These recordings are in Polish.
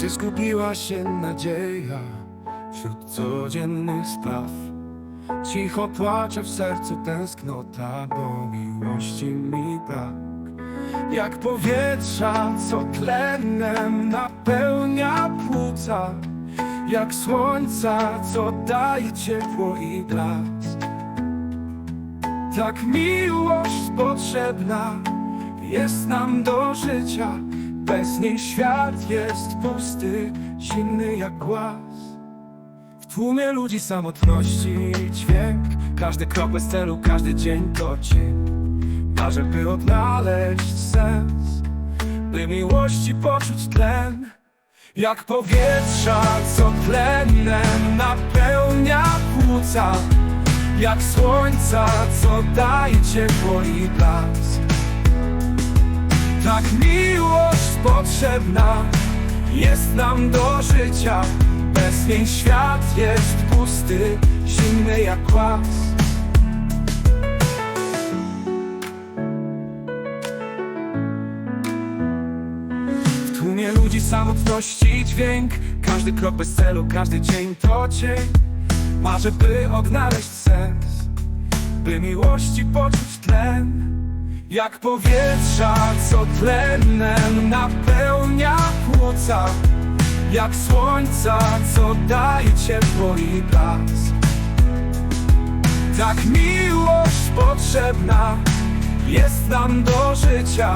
Gdzie zgubiła się nadzieja wśród codziennych spraw? Cicho płacze w sercu tęsknota, bo miłości mi brak. Jak powietrza, co tlenem napełnia płuca. Jak słońca, co daje ciepło i blask. Tak miłość potrzebna jest nam do życia Bez niej świat jest pusty, zimny jak głaz. W tłumie ludzi samotności dźwięk. Każdy krok bez celu, każdy dzień to cień. Marzę, by odnaleźć sens By miłości poczuć tlen. Jak powietrza, co tlenem napełnia płuca. Jak słońca, co daje ciepło i blask. Tak miłość potrzebna. Jest nam do życia. Bez niej świat jest pusty, zimny jak głaz W tłumie ludzi samotności dźwięk. Każdy krok bez celu, każdy dzień to cień. Marzę, by odnaleźć sens By miłości poczuć tlen jak powietrza, co tlenem napełnia płuca Jak słońca, co daje ciepło i blask. Tak miłość potrzebna jest nam do życia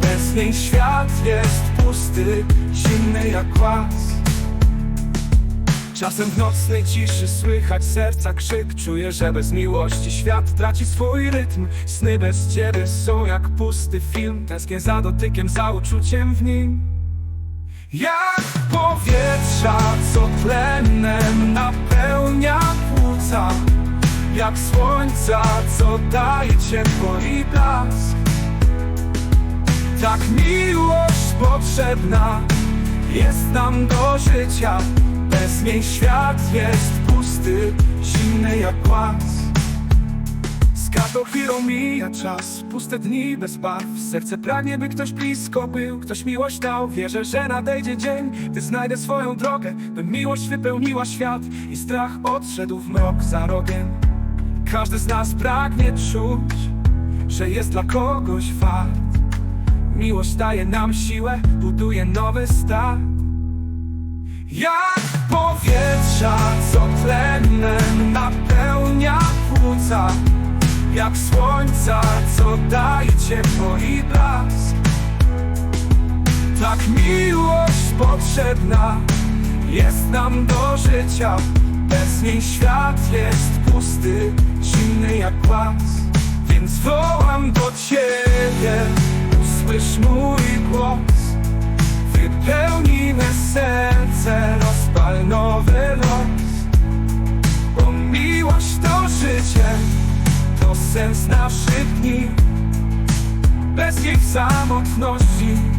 Bez niej świat jest pusty, zimny jak głaz Czasem w nocnej ciszy słychać serca krzyk. Czuję, że bez miłości świat traci swój rytm. Sny bez ciebie są jak pusty film. Tęsknię za dotykiem, za uczuciem w nim. Jak powietrza, co tlenem napełnia płuca. Jak słońca, co daje ciepło i blask. Tak miłość potrzebna jest nam do życia bez świat jest pusty, zimny jak głaz Z każdą chwilą mija czas, puste dni bez barw. Serce pragnie, by ktoś blisko był, ktoś miłość dał. Wierzę, że nadejdzie dzień, gdy znajdę swoją drogę By miłość wypełniła świat i strach odszedł w mrok za rogiem. Każdy z nas pragnie czuć, że jest dla kogoś wart. Miłość daje nam siłę, buduje nowy start. Jak co tlenem napełnia płuca. Jak słońca, co daje ciepło i blask. Tak miłość potrzebna jest nam do życia. Bez niej świat jest pusty, zimny jak głaz Więc wołam do Ciebie, usłysz mój głos. Wypełnij sens naszych dni Bez w samotności